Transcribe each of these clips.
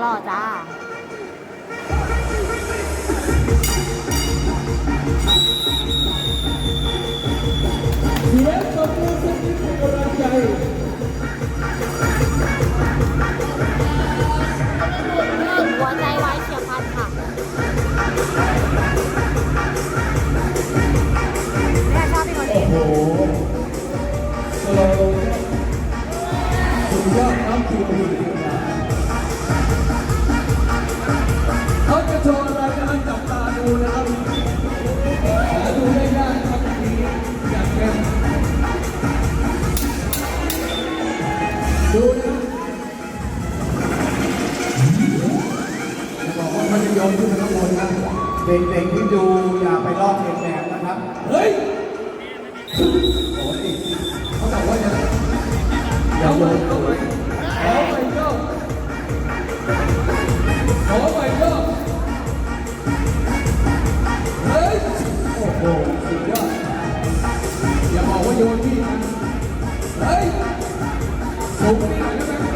หล่อจ้าเสียงตบมือสักนิดเป็นกำลังใจหัวใจไว้เฉียบพลันค่ะเนี่ยชอบพี่คนนี้ เฮ้ยโอ้ยเขาบอกว่าจะเอาไปเอาไปเอาไปก็เอาไปก็เฮ้ย โอ้โห สุดยอด อย่าบอกว่าโยนที่นะ เฮ้ยสูงนี่หน่อยได้ไหม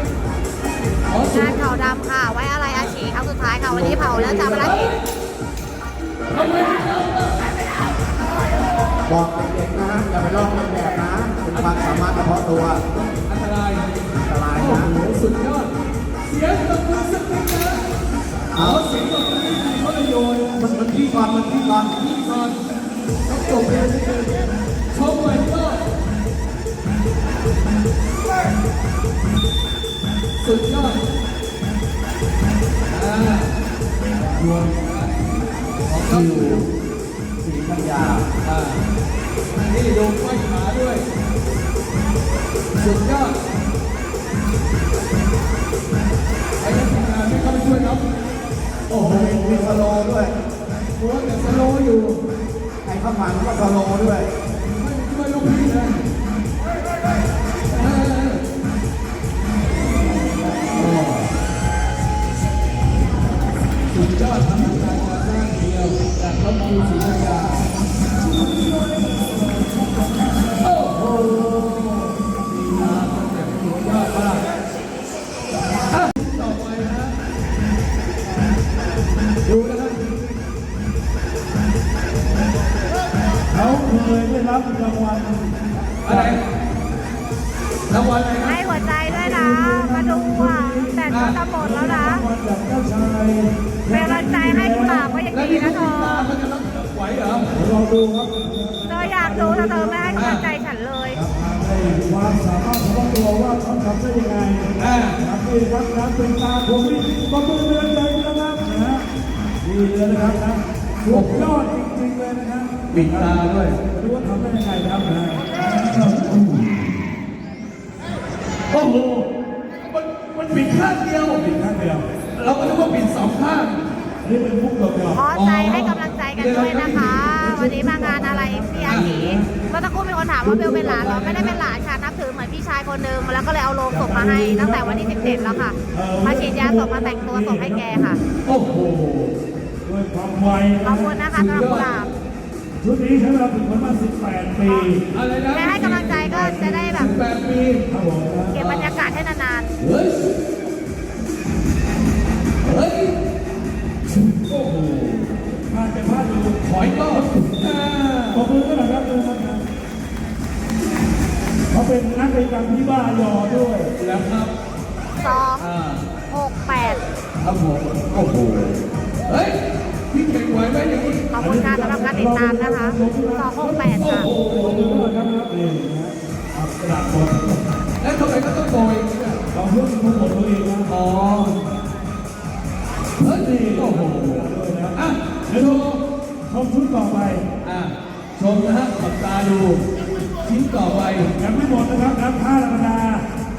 ขอสูงางนเผาดำค่ะ ไว้อะไรอาชีครั้งสุดท้ายค่ะ วันนี้เผาแล้วจำภารกิจ ทำไมไม่เอา บอกเด็กๆนะฮะอย่าไปลอกเลียนแบบนะเป็นความสามารถเฉพาะตัวอันตรายอันตรายโอ้นะโหสุดยอด เสียงตบมือสักนิดนะเอาเสียงตบมือให้ทีมเขาโยนมันมันที่ก่อนมันที่ก่อนนี่ก่อนต้องจบเลยชมไปก็สุดยอดอ่ารวมนะของเขาอยู่ สีปัญญาอ่านี่ดูไขว้ขาด้วย สุดยอดไอ้นักทำงานที่เข้าไปช่วยครับโอ้โหมีสโลด้วยหัวแต่สโลอยู่ ไอ้ข้างหลังก็สโลด้วย ไม่ช่วยลูกพี่เลยสุดยอดทำงาน จากลบบุรีศรีราชา ดูครับเธออยากดูแต่เธอไม่ให้กำลังใจฉันเลยให้ความสามารถเฉพาะตัวว่าเขาทำได้ยังไงอ่าครับนี่ครับนะเป็นตาผมนี่ประมือเรือนใจนะครับนะฮะดีเลยนะครับนะสุดยอดจริงๆเลยนะครับปิดตาด้วยดูว่าทำได้ยังไงครับนะโอ้โหมันมันปิดข้างเดียวปิดข้างเดียว เราก็นึกว่าปิดสองข้างอันนี้เป็นมุกเดียวขอใจให้กำลังใจ กันด้วยนะคะ วันนี้มางานอะไรพี่อาชีเมื่อตะกครู่มีคนถามว่าเบลเป็นหลานเหรอไม่ได้เป็นหลานค่ะนับถือเหมือนพี่ชายคนนึงแล้วก็เลยเอาโลงส่งมาให้ตั้งแต่วันที่17แล้วค่ะมาฉีดยาส่งมาแต่งตัวส่งให้แกค่ะโอ้โหด้วยความไวขอบคุณนะคะสำหรับกุหลาบชุดนี้ใช้เวลาถึงประมาณ18 ปี อะไรนะได้ให้กำลังใจก็จะได้แบบแปดปีครับผม เขาเป็นนักเรียนกรรมที่บ้ายอด้วยแล้วครับๆสองอ่าหกแปดครับผมโอ้โหเฮ้ยพี่เก่งไหวไหมอย่างนี้ขอบคุณค่ะสำหรับการติดตามนะคะสองหกแปดค่ะ โอ้โหขอบคุณมากครับนี่นะครับกระดาษหมดแล้วทำไมก็ต้องโกยอย่างนี้อะเราเพิ่งพูดหมดตัวเองนะอ๋อเฮ้ยโอ้โหอะเดี๋ยวดูชมชุดต่อไปอะชมนะฮะขับตาดู ชิ้นต่อไปยังไม่หมดนะครับน้ำท่าธรรมดา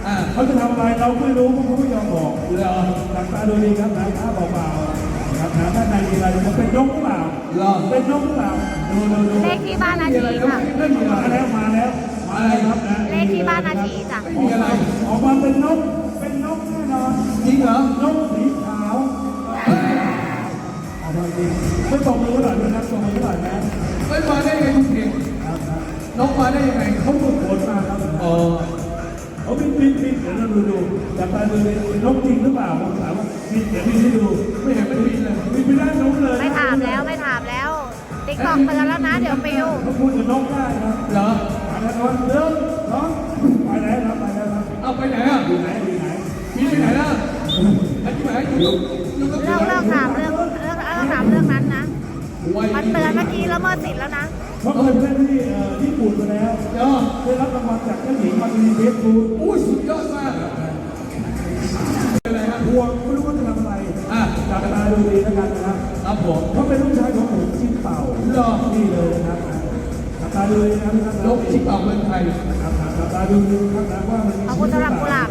อะเขาจะทำอะไรเราไม่รู้เพราะเขาไม่ยอมบอกเหรอจับตาดูดีครับน้ำท่าเบาๆนะครับน้ำด้านในมีอะไรมันเป็นนกหรือเปล่าเหรอเป็นนกหรือเปล่าดูดูดูเลขที่บ้านอามีอะไรชีก็ค่ะไม่มีอะมาไรแล้วมาแล้วมาแล้วครับนะเลขที่บ้านอาชีจ้ะไม่มีอะไรออกมาเป็นนกเป็นนกแน่นอนจริงเหรอนกสีขาวเอามาจริงไม่ตกมือเท่าไหร่ด้วยนะตกมือเท่าไหร่นะไนะนกมาได้ยังไงเขาฝึกฝนมาครับอ๋อเขาบินบินบินเดี๋ยวเราดูดูจับตาดูเลยนกจริงหรือเปล่าผมถามว่าบินเดี๋ยวพี่ให้ดูไม่เห็นมันบินเลยบินไปด้านนู้นเลยไม่ถามแล้วไม่ถามแล้วติ๊กตอกเตือนแล้วนะ เดี๋ยวปิวเขาพูดกับนกได้ครับเหรอไปแล้วครับเริ่มน้องไปแล้วครับไปแล้วครับเอาไปไหนอะอยู่ไหนอยู่ไหนบินไปไหนล่ะไอ้ที่ไหนอยู่อยู่กับเลิกเลิกถามเรื่องเลิกเลิกถามเรื่องนั้นนะไว มันเตือนเมื่อกี้แล้วเมื่อสิทธิ์แล้วนะเขาเคยไปเล่นที่เอ่อญี่ปุ่นมาแล้วเนาะได้รับรางวัลจากเจ้าหญิงมารีเบสฟูดอุ้ยสุดยอดมากอะไรฮะพวงไม่รู้ว่าจะทำอะไรอะจับตาดูดีแล้วกันนะครับครับผมเขาเป็นลูกชายของผมจิ้มเป่าเหรอนี่เลยนะครับจับตาดูดีนะครับลบที่เป่าเมืองไทยครับจับตาดูดีครับนะว่ามันมีขอบคุณสำหรับกุหลาบ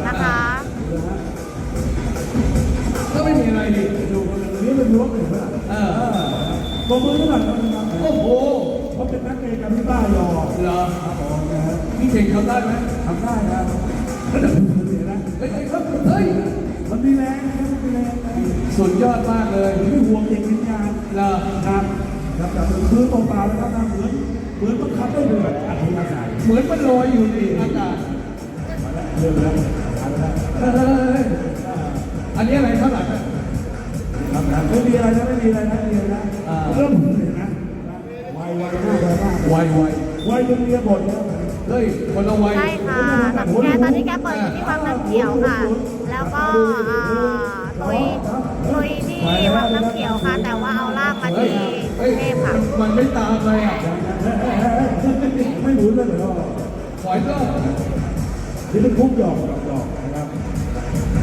ตัวมือเท่าไหร่ครับโอ้โหเขาเป็นนักเตะกับพี่ต้ายอเหรอครับผมนะฮะพี่เก่งทำได้ไหมทำได้นะระดับเสียนะเฮ้ยเฮ้ยครับเฮ้ยมันมีแรงนะมันมีแรงนะสุดยอดมากเลยไม่ห่วงเด็กวิญญาณเหรอครับครับแต่พื้นเปล่าๆนะครับนะเหมือนเหมือนต้องขับได้เรืออัธยาศัยเหมือนมันลอยอยู่ในอากาศมาแล้วเรือแล้วมาแล้วเฮ้ยเฮ้ยเฮ้ยอันนี้อะไรข้างหลังอะครับ นะไม่มีอะไรนะไม่มีอะไรนะไม่มีอะไรนะอ่าเริ่มเลยนะไวไวมากไวมากไวไวไวจนเมียบ่นแล้วเฮ้ยคนละไวใช่ค่ะแต่แกตอนนี้แกเปิดอยู่ที่วังน้ำเขียวค่ะ แล้วก็อ่าลุยลุยที่วังน้ำเขียวค่ะ แต่ว่าเอาลากมาเฮ้ยที่กเฮ้รุยงเทพค่ะมันไม่ตามเลยอะไม่หมุนเลยเหรอถอยก็นี่เป็นคุกหยอกหยอกหยอกนะครับ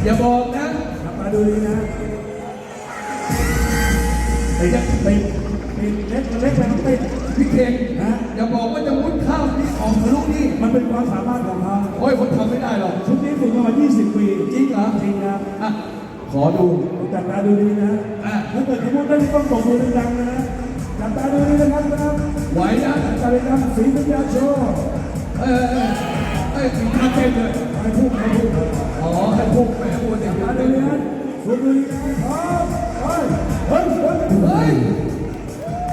อย่าบอกนะขับมาดูดีนะ ติดติดติดเล็กเล็กไปต้องติดพี่เก่งนะอย่าบอกว่าจะมุดข้ามนี่ออกทะลุนี่มันเป็นความสามารถของเขาโอ้ยผมทำไม่ได้หรอกชุดนี้ฝึกมา 20 ปีจริงเหรอจริงครับอะขอดูจับตาดูดีนะอะถ้าเกิดสมมติได้ต้องตบมือดังๆนะจับตาดูดีนะครับนะครับไหวนะจับตาเลยครับสีสัญญาโชว์เอ้ยเอ้ยเอ้ยถึงท่าเต้นเลยไปพุ่งไปพุ่งอ๋อให้พวกแหมวัวเด็กตาเต้ดูนดีนะฝึกดูดีนะพร้อมไป เฮ้ยเฮ้ยเฮ้ย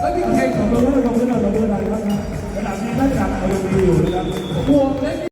แล้วนี่ใครของเราเล่นเราเล่นเราเล่นอะไรครันนะดับนี้ราดับเรามีอยู่นะครับวกเล็ก